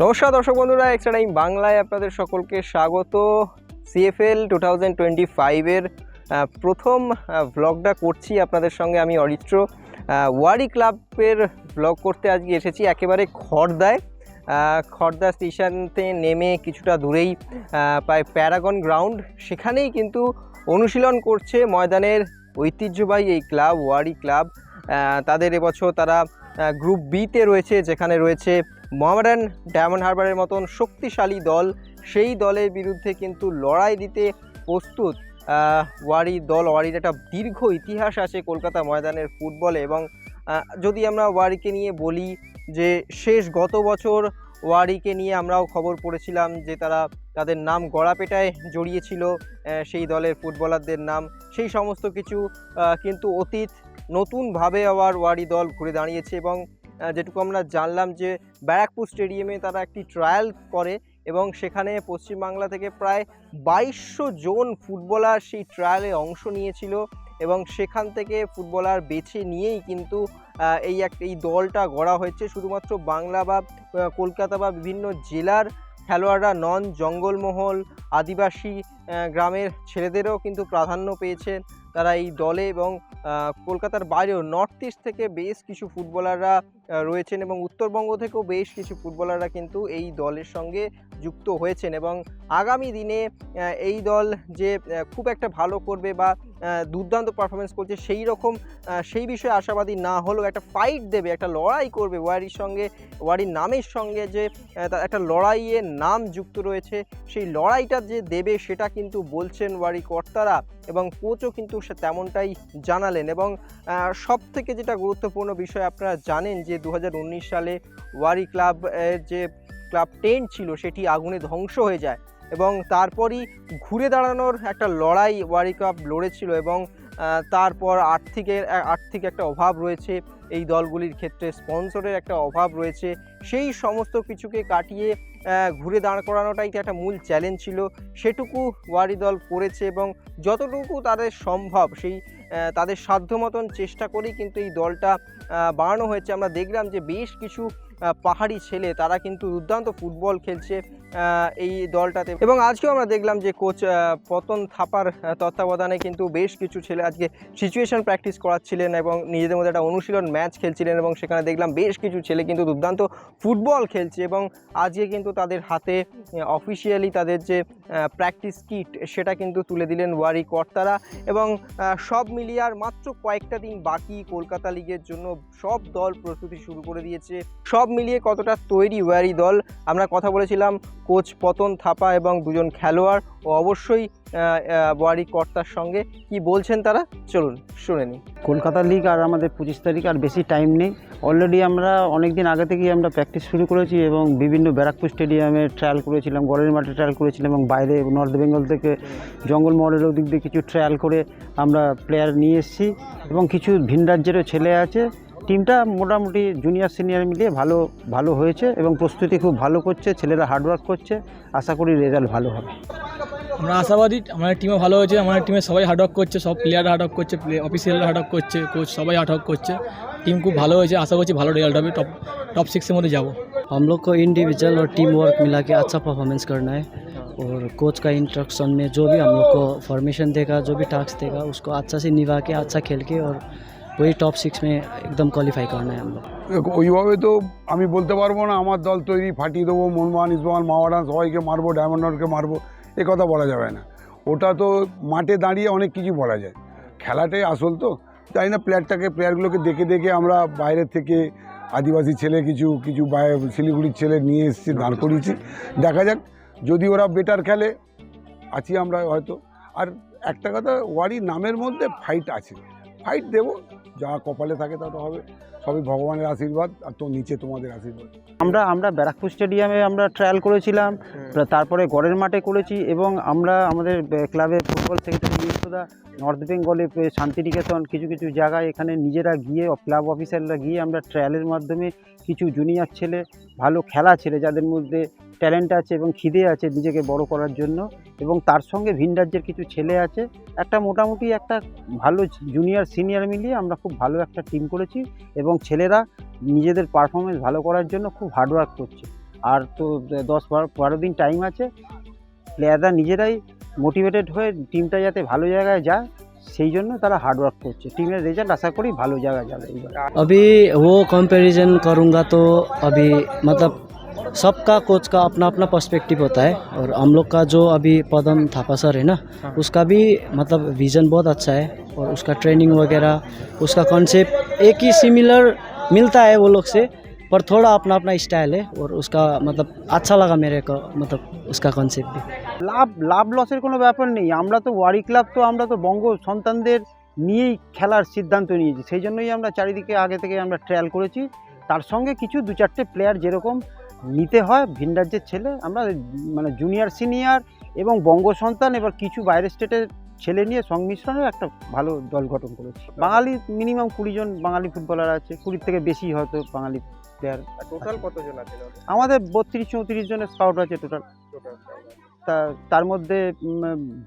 নমস্কার দর্শক বন্ধুরা এক্সট্রা টাইম বাংলায় আপনাদের সকলকে স্বাগত। সিএফএল টু থাউজেন্ড টোয়েন্টি ফাইভের প্রথম ব্লগটা করছি আপনাদের সঙ্গে আমি অরিত্র। ওয়ারি ক্লাবের ব্লগ করতে আজকে এসেছি একেবারে খড়দায় আহ, খড়দা স্টেশনতে নেমে কিছুটা দূরেই প্রায় প্যারাগন গ্রাউন্ড। সেখানেই কিন্তু অনুশীলন করছে ময়দানের ঐতিহ্যবাহী এই ক্লাব ওয়ারি ক্লাব। তাদের এবছর তারা গ্রুপ বিতে রয়েছে যেখানে রয়েছে মোহামেডান ডায়মন্ড হারবারের মতন শক্তিশালী দল, সেই দলের বিরুদ্ধে কিন্তু লড়াই দিতে প্রস্তুত ওয়ারি দল। ওয়ারির একটা দীর্ঘ ইতিহাস আছে কলকাতা ময়দানের ফুটবলে এবং যদি আমরা ওয়ারিকে নিয়ে বলি যে শেষ গত বছর ওয়ারিকে নিয়ে আমরাও খবর পড়েছিলাম যে তারা তাদের নাম গড়াপেটায় জড়িয়েছিল সেই দলের ফুটবলারদের নাম, সেই সমস্ত কিছু কিন্তু অতীত নতুনভাবে আবার ওয়ারি দল ঘুরে দাঁড়িয়েছে এবং যেটুকু আমরা জানলাম যে ব্যারাকপুর স্টেডিয়ামে তারা একটি ট্রায়াল করে এবং সেখানে পশ্চিমবাংলা থেকে প্রায় বাইশশো জন ফুটবলার সেই ট্রায়ালে অংশ নিয়েছিল এবং সেখান থেকে ফুটবলার বেছে নিয়েই কিন্তু এই এক, এই দলটা গড়া হয়েছে। শুধুমাত্র বাংলা বা কলকাতা বা বিভিন্ন জেলার খেলোয়াড়রা নন, জঙ্গলমহল, আদিবাসী গ্রামের ছেলেদেরও কিন্তু প্রাধান্য পেয়েছেন তারা এই দলে এবং কলকাতার বাইরেও নর্থ ইস্ট থেকে বেশ কিছু ফুটবলাররা রয়েছেন এবং উত্তরবঙ্গ থেকেও বেশ কিছু ফুটবলাররা কিন্তু এই দলের সঙ্গে যুক্ত হয়েছেন এবং আগামী দিনে এই দল যে খুব একটা ভালো করবে বা দুর্দান্ত পারফরমেন্স করছে। সেই রকম সেই বিষয়ে আশাবাদী না হলেও একটা ফাইট দেবে, একটা লড়াই করবে ওয়ারির সঙ্গে, ওয়ারির নামের সঙ্গে যে একটা লড়াইয়ের নাম যুক্ত রয়েছে। সেই লড়াইটা যে দেবে সেটা কিন্তু বলছেন ওয়ারি কর্তারা এবং কোচও কিন্তু সে তেমনটাই জানালেন এবং সব থেকে যেটা গুরুত্বপূর্ণ বিষয় আপনারা জানেন যে দু হাজার উনিশ সালে ওয়ারি ক্লাব যে ক্লাব টেন্ট ছিল সেটি আগুনে ধ্বংস হয়ে যায়। এবং তারপরই ঘুরে দাঁড়ানোর একটা লড়াই ওয়ারি কাপ লড়েছিল এবং তারপর আর্থিকের আর্থিক একটা অভাব রয়েছে। এই দলগুলির ক্ষেত্রে স্পন্সরের একটা অভাব রয়েছে। সেই সমস্ত কিছুকে কাটিয়ে ঘুরে দাঁড় করানোটাই তো একটা মূল চ্যালেঞ্জ ছিল। সেটুকু ওয়ারি দল করেছে এবং যতটুকু তাদের সম্ভব সেই তাদের সাধ্য মতন চেষ্টা করেই কিন্তু এই দলটা বাড়ানো হয়েছে। আমরা দেখলাম যে বেশ কিছু পাহাড়ি ছেলে তারা কিন্তু দুর্দান্ত ফুটবল খেলছে। এই দলটাতে। এবং আজকেও আমরা দেখলাম যে কোচ পতন থাপার তত্ত্বাবধানে কিন্তু বেশ কিছু ছেলে আজকে সিচুয়েশন প্র্যাকটিস করাচ্ছিলেন এবং নিজেদের মধ্যে একটা অনুশীলন ম্যাচ খেলছিলেন এবং সেখানে দেখলাম বেশ কিছু ছেলে কিন্তু দুর্দান্ত ফুটবল খেলছে এবং আজকে কিন্তু তাদের হাতে অফিসিয়ালি তাদের যে প্র্যাকটিস কিট সেটা কিন্তু তুলে দিলেন ওয়ারি কর্তারা এবং সব মিলিয়ে আর মাত্র কয়েকটা দিন বাকি কলকাতা লিগের জন্য সব দল প্রস্তুতি শুরু করে দিয়েছে। সব মিলিয়ে কতটা তৈরি ওয়ারি দল, আমরা কথা বলেছিলাম কোচ পতন থাপা এবং দুজন খেলোয়াড় ও অবশ্যই ওয়ারি কর্তার সঙ্গে কি বলছেন তারা? চলুন, শুনে নিই। কলকাতা লিগ আর আমাদের পঁচিশ তারিখ আর বেশি টাইম নেই। অলরেডি আমরা অনেক দিন আগে থেকেই আমরা প্র্যাকটিস শুরু করেছি এবং বিভিন্ন ব্যারাকপুর স্টেডিয়ামে ট্রায়াল করেছিলাম, গড়ের মাঠে ট্রায়াল করেছিলাম এবং বাইরে নর্থ বেঙ্গল থেকে জঙ্গলমহলের ওদিক দিয়ে কিছু ট্রায়াল করে আমরা প্লেয়ার নিয়ে এসেছি এবং কিছু ভিন রাজ্যেরও ছেলে আছে। টিমটা মোটামুটি জুনিয়র সিনিয়র মিলিয়ে ভালো ভালো হয়েছে এবং প্রস্তুতি খুব ভালো করছে ছেলেরা হার্ডওয়ার্ক করছে আশা করি রেজাল্ট ভালো হবে আমরা আশাবাদী আমাদের টিমও ভালো হয়েছে আমাদের টিমে সবাই হার্ডওয়ার্ক করছে সব প্লেয়ার হার্ডওয়ার্ক করছে অফিসিয়ালরা হার্ডওয়ার্ক করছে কোচ সবাই হার্ডওয়ার্ক করছে টিম খুব ভালো হয়েছে আশা করছি ভালো রেজাল্ট হবে টপ টপ সিক্সের মধ্যে যাবো हम लोग को इंडिविजुअल और टीम वर्क मिला के अच्छा परफॉर्मेंस करना है और कोच का इंस्ट्रक्शन में जो भी हम लोग को फॉर्मेशन देगा जो भी टास्क देगा उसको अच्छा से निभा के अच्छा खेल के और वही टॉप सिक्स में एकदम क्वालिफाई करना है हम लोग দেখো, ওইভাবে তো আমি বলতে পারবো না আমার দল তৈরি ফাটিয়ে দেবো মনমান ইসমাল মাওয়ারান সবাইকে মারবো ডায়মন্ডকে মারবো এ কথা বলা যাবে না ওটা তো মাঠে দাঁড়িয়ে অনেক কিছু বলা যায় খেলাটাই আসল তো জানি না প্লেয়ারটাকে প্লেয়ারগুলোকে দেখে দেখে আমরা বাইরের থেকে আদিবাসী ছেলে কিছু কিছু বাইরে শিলিগুড়ির ছেলে নিয়ে এসেছি দাঁড় করিয়েছি দেখা যাক যদি ওরা বেটার খেলে আছি আমরা হয়তো আর একটা কথা ওয়ারি নামের মধ্যে ফাইট আছে ফাইট দেবো যা কপালে থাকে তা তো হবে। সবই ভগবানের আশীর্বাদ আর তো নিচে তোমাদের আশীর্বাদ। আমরা আমরা ব্যারাকপুর স্টেডিয়ামে আমরা ট্রায়াল করেছিলাম তারপরে গড়ের মাঠে করেছি এবং আমরা আমাদের ক্লাবে ফুটবল সেক্রেটারি নর্থ বেঙ্গলে শান্তিনিকেতন কিছু কিছু জায়গায় এখানে নিজেরা গিয়ে ক্লাব অফিসাররা গিয়ে আমরা ট্রায়ালের মাধ্যমে কিছু জুনিয়র ছেলে ভালো খেলা ছেলে যাদের মধ্যে ট্যালেন্ট আছে এবং খিদে আছে নিজেকে বড় করার জন্য এবং তার সঙ্গে ভিন রাজ্যের কিছু ছেলে আছে একটা মোটামুটি একটা ভালো জুনিয়র সিনিয়র মিলিয়ে আমরা খুব ভালো একটা টিম করেছি এবং ছেলেরা নিজেদের পারফরমেন্স ভালো করার জন্য খুব হার্ডওয়ার্ক করছে আর তো দশ বারো বারো দিন টাইম আছে প্লেয়াররা নিজেরাই মোটিভেটেড হয়ে টিমটা যাতে ভালো জায়গায় যায় সেই জন্য তারা হার্ডওয়ার্ক করছে টিমের রেজাল্ট আশা করি ভালো জায়গায় যাবে এইবার अभी वो कंपैरिजन करूँगा तो अभी मतलब सबका कोच का अपना अपना पर्सपेक्टिव होता है और हम लोग का जो अभी पदम थापा सर है ना उसका भी मतलब विज़न बहुत अच्छा है और उसका ट्रेनिंग वगैरह उसका कॉन्सेप्ट एक ही सिमिलर मिलता है वो लोग से पर थोड़ा अपना अपना स्टाइल है और उसका मतलब अच्छा लगा मेरे को मतलब उसका कॉन्सेप्ट भी লাভ লাভ লসের কোনো ব্যাপার নেই আমরা তো ওয়ারি ক্লাব তো আমরা তো বঙ্গ সন্তানদের নিয়েই খেলার সিদ্ধান্ত নিয়েছি সেই জন্যই আমরা চারিদিকে আগে থেকে আমরা ট্রায়াল করেছি তার সঙ্গে কিছু দু চারটে প্লেয়ার যেরকম নিতে হয় ভিন রাজ্যের ছেলে আমরা মানে জুনিয়র সিনিয়র এবং বঙ্গ সন্তান এবার কিছু বাইরের স্টেটের ছেলে নিয়ে সংমিশ্রণের একটা ভালো দল গঠন করেছি। বাঙালি মিনিমাম কুড়ি জন বাঙালি ফুটবলার আছে কুড়ির থেকে বেশি হয়তো বাঙালি প্লেয়ার টোটাল কতজন আছে আমাদের বত্রিশ চৌত্রিশ জনের স্কাউট আছে টোটাল? তা তার মধ্যে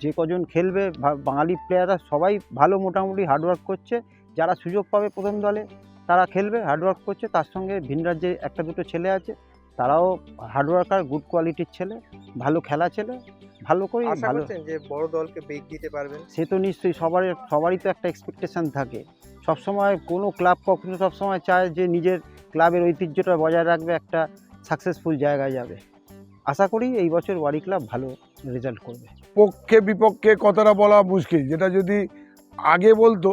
যে কজন খেলবে বাঙালি প্লেয়াররা সবাই ভালো মোটামুটি হার্ডওয়ার্ক করছে। যারা সুযোগ পাবে প্রথম দলে তারা খেলবে হার্ডওয়ার্ক করছে। তার সঙ্গে ভিন রাজ্যে একটা দুটো ছেলে আছে। তারাও হার্ডওয়ার্কার গুড কোয়ালিটির ছেলে ভালো খেলা ছেলে ভালো করে ভালো যে বড় দলকে বেগ দিতে পারবেন? সে তো নিশ্চয়ই সবারই সবারই তো একটা এক্সপেকটেশন থাকে। সবসময় কোনো ক্লাব কখনো সবসময় চায় যে নিজের ক্লাবের ঐতিহ্যটা বজায় রাখবে একটা সাকসেসফুল জায়গায় যাবে। আশা করি এই বছর ওয়ারি ক্লাব ভালো রেজাল্ট করবে। পক্ষে বিপক্ষে কথাটা বলা মুশকিল। যেটা যদি আগে বলতো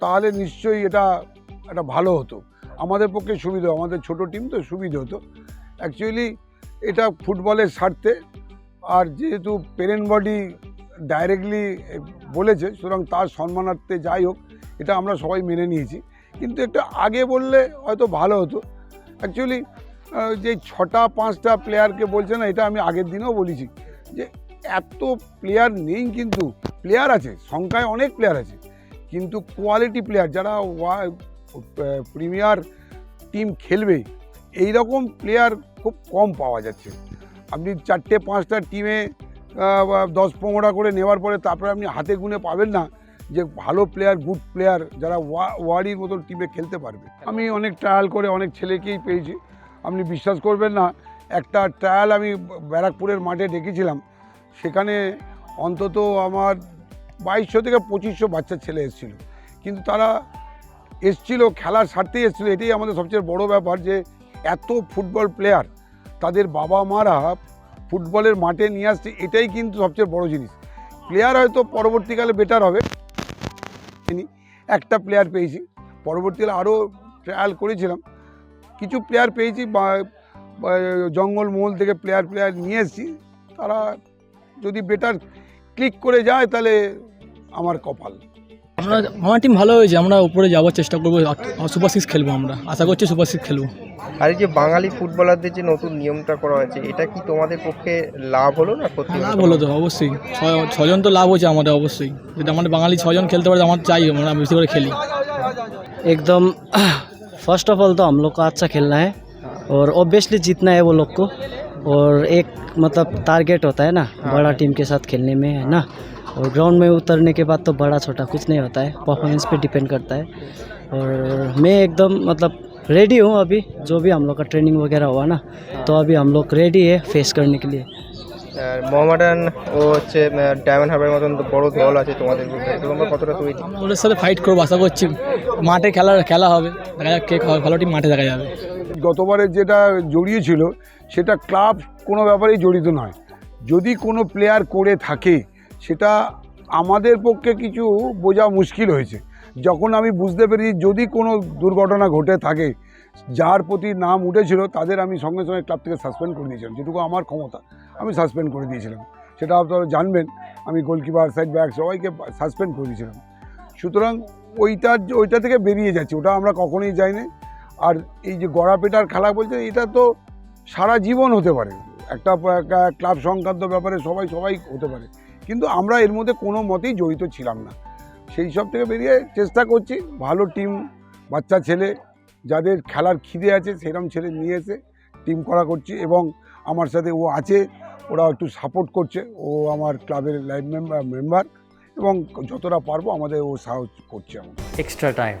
তাহলে নিশ্চয়ই এটা একটা ভালো হতো। আমাদের পক্ষে সুবিধা আমাদের ছোট টিম তো সুবিধা হতো। অ্যাকচুয়ালি এটা ফুটবলের স্বার্থে। আর যেহেতু পেরেন্ট বডি ডাইরেক্টলি বলেছে, সুতরাং তার সম্মানার্থে যাই হোক, এটা আমরা সবাই মেনে নিয়েছি। কিন্তু একটু আগে বললে হয়তো ভালো হতো। অ্যাকচুয়ালি যে ছটা, পাঁচটা প্লেয়ারকে বলছে না, এটা আমি আগের দিনেও বলেছি যে এত প্লেয়ার নেই কিন্তু প্লেয়ার আছে, সংখ্যায় অনেক প্লেয়ার আছে। কিন্তু কোয়ালিটি প্লেয়ার যারা প্রিমিয়ার টিম খেলবে এই রকম প্লেয়ার খুব কম পাওয়া যাচ্ছে। আপনি চারটে, পাঁচটা টিমে দশ পনেরোটা করে নেওয়ার পরে তারপরে আপনি হাতে গুনে পাবেন না যে ভালো প্লেয়ার গুড প্লেয়ার যারা ওয়া- ওয়ারির মতন টিমে খেলতে পারবে। আমি অনেক ট্রায়াল করে অনেক ছেলেকেই পেয়েছি। আপনি বিশ্বাস করবেন না, একটা ট্রায়াল আমি ব্যারাকপুরের মাঠে ডেকেছিলাম। সেখানে অন্তত আমার বাইশশো থেকে পঁচিশশো বাচ্চা ছেলে এসেছিল। কিন্তু তারা এসছিল খেলার স্বার্থেই এসেছিল, এটাই আমাদের সবচেয়ে বড় ব্যাপার যে এত ফুটবল প্লেয়ার তাদের বাবা মারা ফুটবলের মাঠে নিয়ে আসছে, এটাই কিন্তু সবচেয়ে বড় জিনিস। প্লেয়ার হয়তো পরবর্তীকালে বেটার হবে। একটা প্লেয়ার পেয়েছি। পরবর্তীকালে আরও ট্রায়াল করেছিলাম। কিছু প্লেয়ার পেয়েছি, বা জঙ্গলমহল থেকে প্লেয়ার প্লেয়ার নিয়ে এসেছি। তারা যদি বেটার ক্লিক করে যায়, তাহলে আমার কপাল। আমরা আমার টিম ভালো হয়েছে আমরা উপরে যাওয়ার চেষ্টা করবো সুপার সিক্স খেলবো আমরা আশা করছি সুপার সিক্স খেলবো আর এই যে বাঙালি ফুটবলারদের যে নতুন নিয়মটা করা হয়েছে এটা কি তোমাদের পক্ষে লাভ হলো না ক্ষতি লাভ হলো তো অবশ্যই ছয়- ছজন তো লাভ হয়েছে আমাদের অবশ্যই যদি আমাদের বাঙালি ছজন খেলতে পারে আমার চাই আমরা বেশি করে খেলি एकदम फर्स्ट ऑफ ऑल तो हम लोग को अच्छा खेलना है और ऑब्वियसली जीतना है वो लोग को और एक मतलब टारगेट होता है ना बड़ा टीम के साथ खेलने में है ना और ग्राउंड में उतरने के बाद तो बड़ा छोटा कुछ नहीं होता है परफॉर्मेंस पे डिपेंड करता है और मैं एकदम मतलब रेडी हूँ अभी जो भी हम लोग का ट्रेनिंग वगैरह हुआ ना तो अभी हम लोग रेडी है फेस करने के लिए আর মোহামেডান ও হচ্ছে ডায়মন্ড হারবারের মতন তো বড় দল আছে তোমাদের মধ্যে তো তোমরা কতটা তৈরি আমরা ওদের সাথে ফাইট করবো আশা করছি মাঠে খেলা খেলা হবে দেখা যাক কে ভালো টিম মাঠে দেখা যাবে গতবারের যেটা জড়িয়েছিল, সেটা ক্লাব কোনো ব্যাপারেই জড়িত নয়। যদি কোনো প্লেয়ার করে থাকে, সেটা আমাদের পক্ষে কিছু বোঝা মুশকিল হয়েছে। যখন আমি বুঝতে পেরেছি যদি কোনো দুর্ঘটনা ঘটে থাকে, যার প্রতি নাম উঠেছিল, তাদের আমি সঙ্গে সঙ্গে ক্লাব থেকে সাসপেন্ড করে দিয়েছিলাম। যেটুকু আমার ক্ষমতা, আমি সাসপেন্ড করে দিয়েছিলাম। সেটা আপনারা জানবেন। আমি গোলকিপার সাইড ব্যাক সবাইকে সাসপেন্ড করে দিয়েছিলাম। সুতরাং ওইটার, ওইটা থেকে বেরিয়ে যাচ্ছে। ওটা আমরা কখনোই যাইনি। আর এই যে গড়াপেটার খেলা বলছে এটা তো সারা জীবন হতে পারে। একটা ক্লাব সংক্রান্ত ব্যাপারে সবাই সবাই হতে পারে। কিন্তু আমরা এর মধ্যে কোনো মতেই জড়িত ছিলাম না। সেই সব থেকে বেরিয়ে চেষ্টা করছি, ভালো টিম বাচ্চা ছেলে, যাদের খেলার খিদে আছে সেরকম ছেলে নিয়ে এসে টিম করা করছি এবং আমার সাথে ও আছে ওরা একটু সাপোর্ট করছে। ও আমার ক্লাবের লাইফ মেম্বার মেম্বার এবং যতটা পারব আমাদের ও সাহায্য করছে আমাদের extra time.